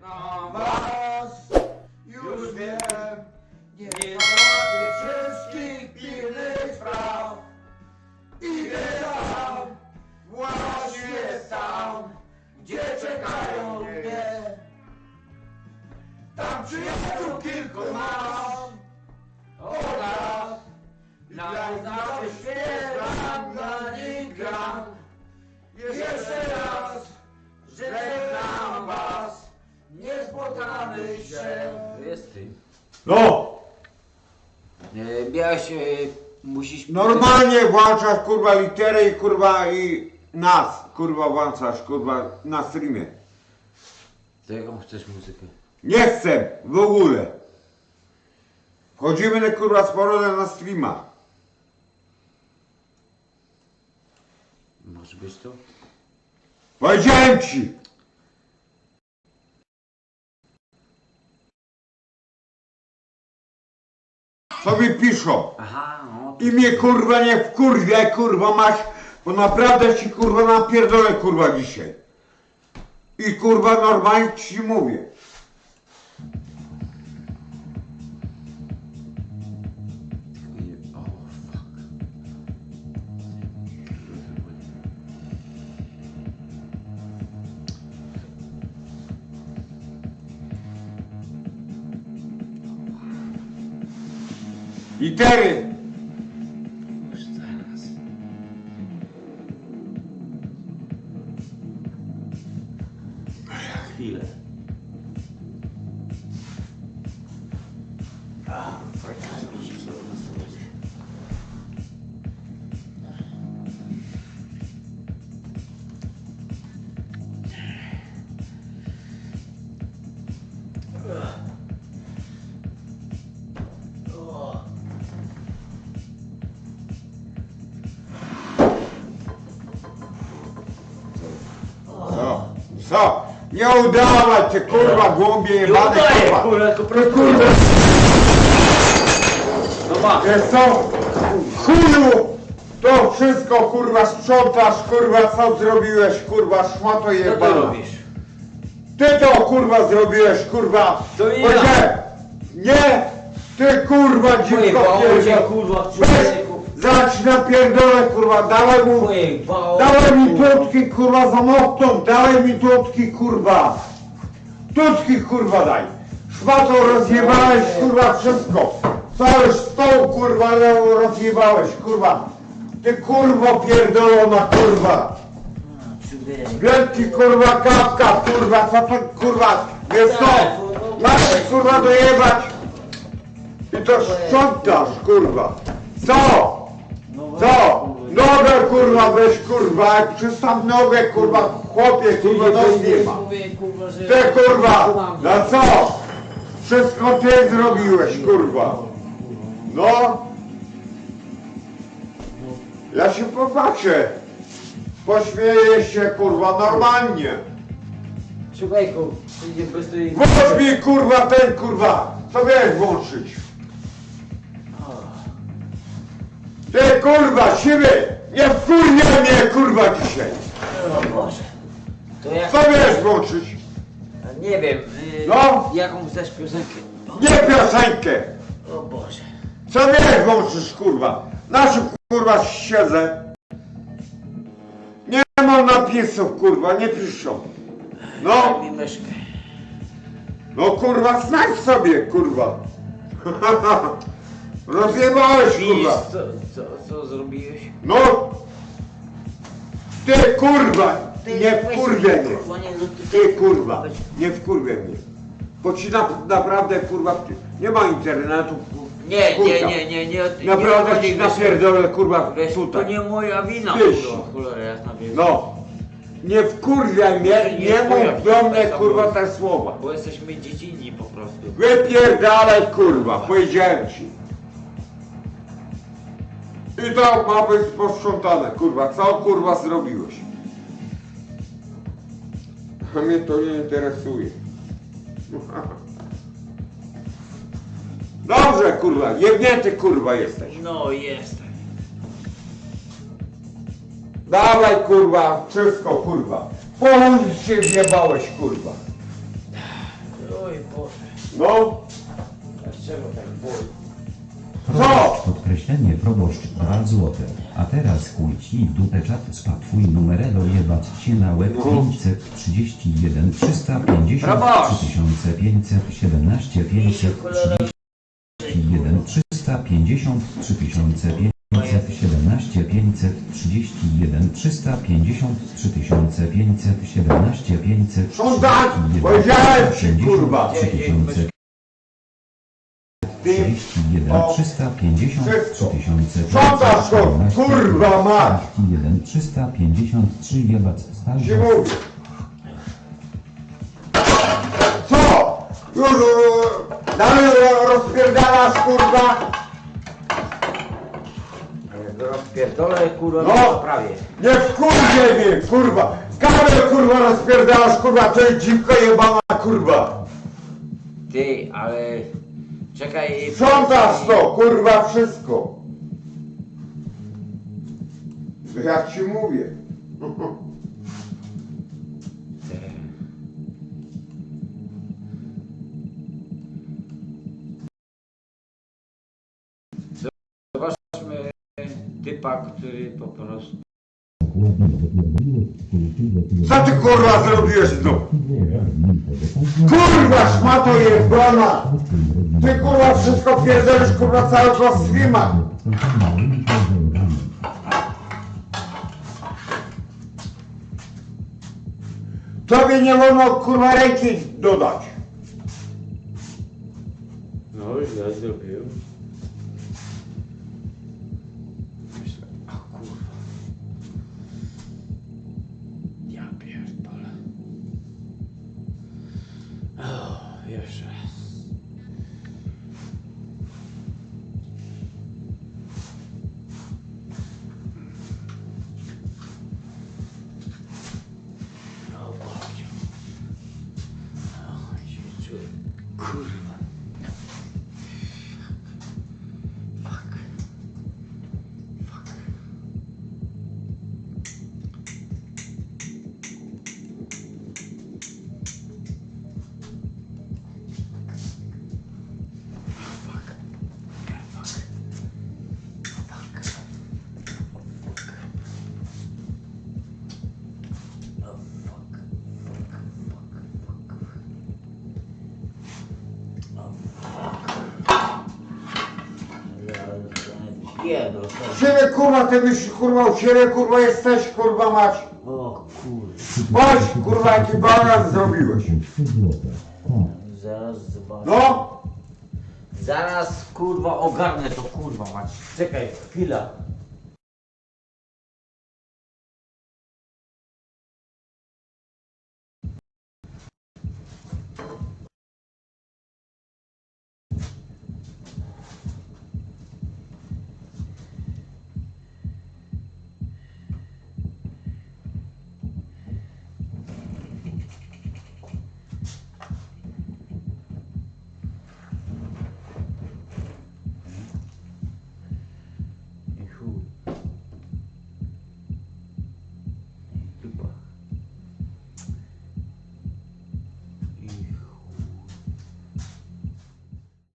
Żegnam was, już wiem, nie załatwię wszystkich pilnych spraw. Idę tam, właśnie tam, gdzie czekają mnie. Tam przyjaciół kilku mam, oraz na zawsze śpiewam, dla nich gram. Jeszcze raz was, nie spotkamy się. Jest ty. No! E, miałeś, e, musisz... Normalnie włączasz kurwa literę i kurwa i nas kurwa włączasz kurwa na streamie. To jaką chcesz muzykę? Nie chcę w ogóle. Wchodzimy na kurwa z powrotem na streama. Może być to? Powiedziałem ci! Sobie piszą. Aha, no. I mnie kurwa nie wkurwia, kurwa masz, bo naprawdę ci kurwa napierdolę kurwa dzisiaj. I kurwa normalnie ci mówię. Litery. Już zaraz. Chwilę. Co? Nie udawać cię kurwa głąbie jebane kurwa. kurwa, tylko Ty kurwa. No ma. Wiesz co? Chuju! To wszystko kurwa sprzątasz kurwa co zrobiłeś kurwa szmato Co ty jebana. robisz? Ty to kurwa zrobiłeś kurwa. To ja. Powiedziałem, Nie! Ty kurwa dziwko cię pierdol. kurwa w Zacznij pierdolę kurwa, dawaj mu, Pojebało dawaj mi kurwa. tutki kurwa za mocną, dawaj mi tutki kurwa. Tutki kurwa daj. Szmato rozjebałeś kurwa wszystko. Cały stoł kurwa rozjebałeś kurwa. Ty kurwo pierdolona kurwa. Wielki kurwa kapka kurwa, co to kurwa, wiesz co? Masz kurwa dojebać i to sprzątasz kurwa. Co? Co? Nogę kurwa weź kurwa, jak przystaw nogę kurwa, chłopie kurwa nos nie ma. Ty kurwa, no co? Wszystko ty zrobiłeś kurwa. No. Ja się popatrzę. Pośmieję się kurwa normalnie. Człowieku, idzie bez tej... Włącz mi kurwa ten kurwa. Co miałeś włączyć? Ty kurwa siwy! Nie wkurwia mnie kurwa dzisiaj! O Boże. To jak... Co miałeś włączyć? Nie wiem. y, No. Jaką chcesz piosenkę? Nie piosenkę! O Boże. Co miałeś włączyć kurwa? Na czym kurwa siedzę? Nie mam napisów kurwa, nie piszą. No, Daj mi myszkę. no kurwa znajdź sobie kurwa. Rozjebałeś kurwa. co, co, co zrobiłeś? No! Ty kurwa! Nie wkurwiaj mnie! Ty kurwa! Nie wkurwiaj mnie! Bo ci na, naprawdę kurwa nie ma internetu. Nie, kurwa. nie, nie, nie, nie. nie Naprawdę ci napierdolę kurwa Wiesz, to tutaj. nie moja wina, kurwa, cholera jasna wiesz. No! Nie wkurwiaj mnie, Nie nie mów do mnie tak kurwa te słowa. Bo jesteśmy dziecinni po prostu. Wypierdalaj kurwa, powiedziałem ci. I to ma być posprzątane, kurwa. Co kurwa zrobiłeś? A mnie to nie interesuje. Dobrze kurwa, jebnięty kurwa jesteś. No jestem. Dawaj kurwa, wszystko kurwa. Połudź się wjebałeś kurwa. Oj Boże. No, Dlaczego tak boli? Proboszcz podkreślenie proboszcz 2 złote. A teraz chuj ci w dupę czat spadł twój numerelo jebać się na łeb No. 531 350 Proboszcz. 3517 531 350 3517 531 350 3517 531 Żądać! Powiedziałem ci, kurwa! 3000 ty, 31 O, 350 wszystko. 3000 Żądasz to, kurwa mać! 31 353 jebać stary ci mówię. Co? Już e, dalej rozpierdalasz, kurwa? Rozpierdolę kurwa No. no. prawie. Nie wkurwie mnie, kurwa! Kabel, kurwa, rozpierdalasz, kurwa, to jest dziwka jebana, kurwa! Ty, ale... Czekaj... Sprzątasz to, kurwa, wszystko! Jak ci mówię. Zobaczmy typa, który po prostu... Co ty, kurwa, zrobiłeś tu? Kurwa, szmato jebana! Ty, kurwa, wszystko pierdolisz, kurwa, całego streama! Tobie nie wolno, kurwa, ręki dodać. No źle zrobił. O, jeszcze raz. No, Boże. O, się czuję. Kurwa. Pierdol, Siebie, kurwa, ty myślisz, kurwa, u siebie, kurwa, jesteś, kurwa, mać. O kurwa. Patrz, kurwa, jaki balan zrobiłeś. Zaraz zobaczę. No, Zaraz kurwa ogarnę to kurwa mać. Czekaj, chwila.